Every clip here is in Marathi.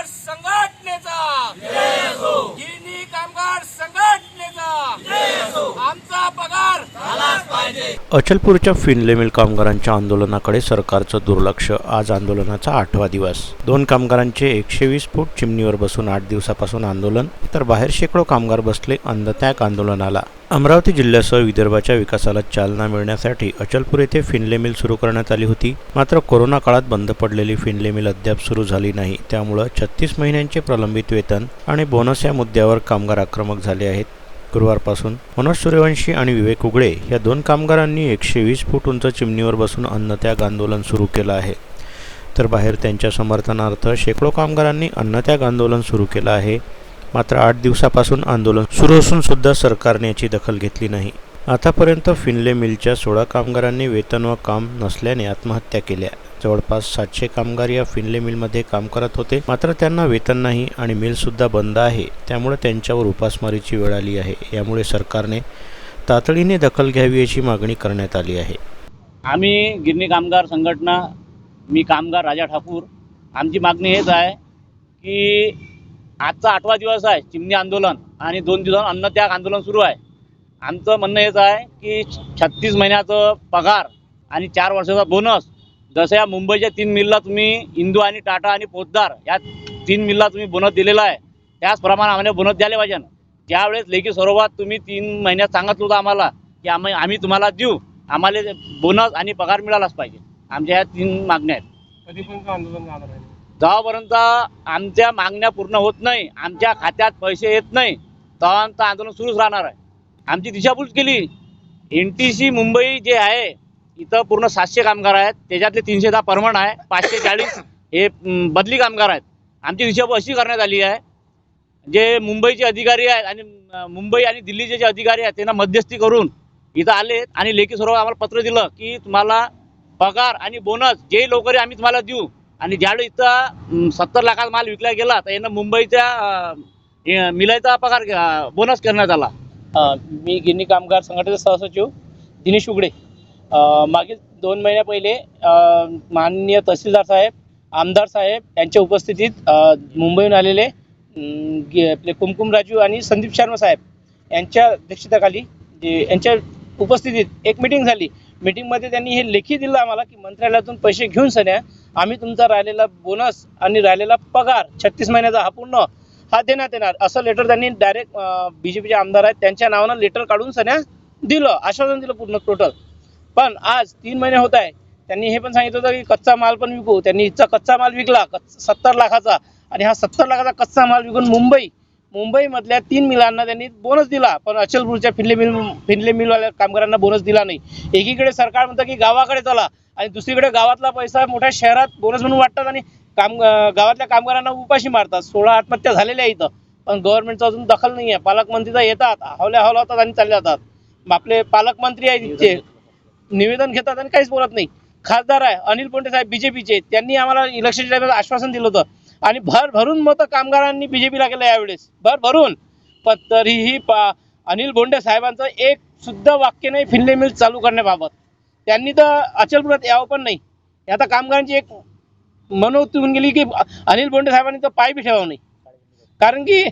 कामगार संघटनेचा. गिरणी कामगार संघटनेचा. आमचा अचलपूरच्या फिनले मिल कामगारांच्या आंदोलनाकडे सरकारचं दुर्लक्ष. आज आंदोलनाचा आठवा दिवस. दोन कामगारांचे एकशे वीस फूट चिमणीवर बसून आठ दिवसापासून आंदोलन तर बाहेर शेकडो कामगार बसले अन्नत्याग आंदोलनाला. अमरावती जिल्ह्यासह विदर्भाच्या विकासाला चालना मिळण्यासाठी अचलपूर येथे फिनले मिल सुरू करण्यात आली होती. मात्र कोरोना काळात बंद पडलेली फिनले मिल अद्याप सुरू झाली नाही. त्यामुळं छत्तीस महिन्यांचे प्रलंबित वेतन आणि बोनस या मुद्द्यावर कामगार आक्रमक झाले आहेत. गुरुवारपासून मनोज सूर्यवंशी आणि विवेक उगळे या दोन कामगारांनी एकशे वीस फूट उंच चिमणीवर बसून अन्नत्याग आंदोलन सुरू केलं आहे. तर बाहेर त्यांच्या समर्थनार्थ शेकडो कामगारांनी अन्नत्याग आंदोलन सुरू केलं आहे. मात्र आठ दिवसापासून आंदोलन सुरू असून सुद्धा सरकारने याची दखल घेतली नाही. आतापर्यंत फिनले मिलच्या सोळा कामगारांनी वेतन व काम नसल्याने आत्महत्या केल्या. जवळपास सातशे कामगार या फिनले मिलमध्ये काम करत होते. मात्र त्यांना वेतन नाही आणि मिलसुद्धा बंद आहे. त्यामुळे त्यांच्यावर उपासमारीची वेळ आली आहे. यामुळे सरकारने तातडीने दखल घ्यावी अशी मागणी करण्यात आली आहे. आम्ही गिरणी कामगार संघटना मी कामगार राजा ठाकूर आमची मागणी हेच आहे की आजचा आठवा दिवस आहे चिमणी आंदोलन आणि दोन दिवस अन्नत्याग आंदोलन सुरू आहे. आमचं म्हणणं हेच आहे की छत्तीस महिन्याचं पगार आणि चार वर्षाचा बोनस जसं या मुंबईच्या तीन मिलला तुम्ही इंदू आणि टाटा आणि पोतदार या तीन मिलला तुम्ही बोनस दिलेला आहे. त्याचप्रमाणे आम्हाला बोनस द्यायला पाहिजे. ज्यावेळेस लेखी स्वरूपात तुम्ही तीन महिन्यात सांगितलं होतं आम्हाला की आम्ही आम्ही तुम्हाला देऊ. आम्हाला बोनस आणि पगार मिळालाच पाहिजे. आमच्या ह्या तीन मागण्या आहेत. कधीपर्यंत आंदोलन आहे? जेव्हापर्यंत आमच्या मागण्या पूर्ण होत नाही आमच्या खात्यात पैसे येत नाही तेव्हापर्यंत आंदोलन सुरूच राहणार आहे. आमची दिशाभूल केली. एन टी सी मुंबई जे आहे इथं पूर्ण सातशे कामगार आहेत. त्याच्यातले तीनशे दहा परमनंट आहे. पाचशे चाळीस हे बदली कामगार आहेत. आमची दिशाभूल अशी करण्यात आली आहे. जे मुंबईचे अधिकारी आहेत आणि मुंबई आणि दिल्लीचे जे अधिकारी आहेत त्यांना मध्यस्थी करून इथं आले आणि लेखी स्वरूपात आम्हाला पत्र दिलं की तुम्हाला पगार आणि बोनस जे लवकर आम्ही तुम्हाला देऊ. आणि ज्यावेळी इथं सत्तर लाखात माल विकला गेला तर यांना मुंबईच्या मिलायचा पगार बोनस करण्यात आला. मी गिरणी कामगार संघटनेचे सहसचिव दिनेश उगडे. मागील दोन महिन्या पहिले माननीय तहसीलदार साहेब आमदार साहेब यांच्या उपस्थितीत मुंबईहून आलेले आपले कुमकुम राजू आणि संदीप शर्मा साहेब यांच्या अध्यक्षतेखाली जे यांच्या उपस्थितीत एक मिटिंग झाली. मिटिंगमध्ये त्यांनी हे लेखी दिलं आम्हाला की मंत्रालयातून पैसे घेऊन सन्या आम्ही तुमचा राहिलेला बोनस आणि राहिलेला पगार छत्तीस महिन्याचा हा पूर्ण हा देण्यात येणार. असं लेटर त्यांनी डायरेक्ट बी जे पीचे आमदार आहेत त्यांच्या नावानं लेटर काढून सन्या दिलं आश्वासन दिलं पूर्ण टोटल पण आज तीन महिने होत आहे. त्यांनी हे पण सांगितलं होतं की कच्चा माल पण विकू. त्यांनी इथचा कच्चा माल विकला सत्तर लाखाचा. आणि हा सत्तर लाखाचा कच्चा माल विकून मुंबई मुंबईमधल्या तीन मिलांना त्यांनी बोनस दिला. पण अचलपूरच्या फिनले मिल फिनले मिलवाल्या कामगारांना बोनस दिला नाही. एकीकडे सरकार म्हणतं की गावाकडे चला आणि दुसरीकडे गावातला पैसा मोठ्या शहरात बोनस म्हणून वाटतात आणि काम गावातल्या कामगारांना उपाशी मारतात. सोळा आत्महत्या झालेल्या आहे इथं. पण गव्हर्नमेंटचं अजून दखल नाही आहे पालकमंत्री तर येतात हवल्या होतात आणि चालले जातात. आपले पालकमंत्री आहेत इथचे. निवेदन घेतात आणि काहीच बोलत नाही. खासदार आहे अनिल बोंडे साहेब बीजेपीचे. त्यांनी आम्हाला इलेक्शनच्या टायमाला आश्वासन दिलं होतं. आणि भर भरून मतं कामगारांनी बीजेपीला केलं यावेळेस. भर भरून. पण तरीही पा अनिल बोंडे साहेबांचं एक सुद्धा वाक्य नाही फिल्ले मिल चालू करण्याबाबत. त्यांनी तर अचलपुरात यावं पण नाही. आता कामगारांची एक मनोवृत्ती होऊन गेली की अनिल बोंडे साहेबांनी तर पाय बी ठेवावं नाही. कारण की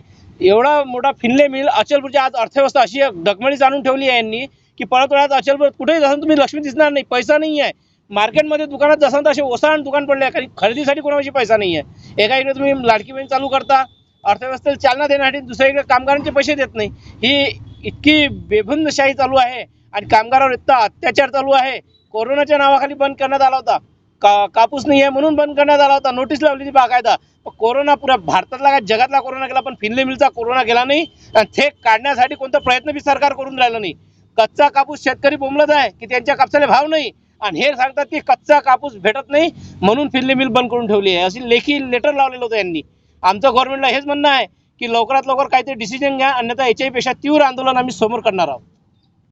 एवढा मोठा फिनले मिल अचलपूरची आज अर्थव्यवस्था अशी डगमळीच आणून ठेवली आहे यांनी. की परत वेळात अचलपूर कुठेही जसं तुम्ही लक्ष्मी दिसणार नाही पैसा नाही आहे मार्केटमध्ये दुकानात जसं तसे ओसाण दुकान पडले आहे. कारण खरेदीसाठी कोणाशी पैसा नाही आहे एका इकडे तुम्ही लाडकी बहीण चालू करता अर्थव्यवस्थेला चालना देण्यासाठी दुसरीकडे कामगारांचे पैसे देत नाही. ही इतकी बेबंदशाही चालू आहे आणि कामगारावर इतका अत्याचार चालू आहे. कोरोनाच्या नावाखाली बंद करण्यात आला होता. का कापूस नाही आहे म्हणून बंद करण्यात आला होता. नोटीस लावली होती बाकायदा. कोरोना पुरा भारतातला काय जगातला कोरोना गेला पण फिनले मिलचा कोरोना गेला नाही. आणि ते काढण्यासाठी कोणता प्रयत्न बी सरकार करून राहिलं नाही. कच्चा कापूस शेतकरी बोंबलत आहे की त्यांच्या कापसाला भाव नाही. आणि हे सांगतात की कच्चा कापूस भेटत नाही म्हणून फिल्ली मिल बंद करून ठेवली आहे. अशी लेखी लेटर लावलेलं होतं यांनी. आमचं गव्हर्नमेंटला हेच म्हणणं आहे की लवकरात लवकर काहीतरी डिसिजन घ्या अन्यथा याच्याहीपेक्षा तीव्र आंदोलन आम्ही समोर करणार आहोत.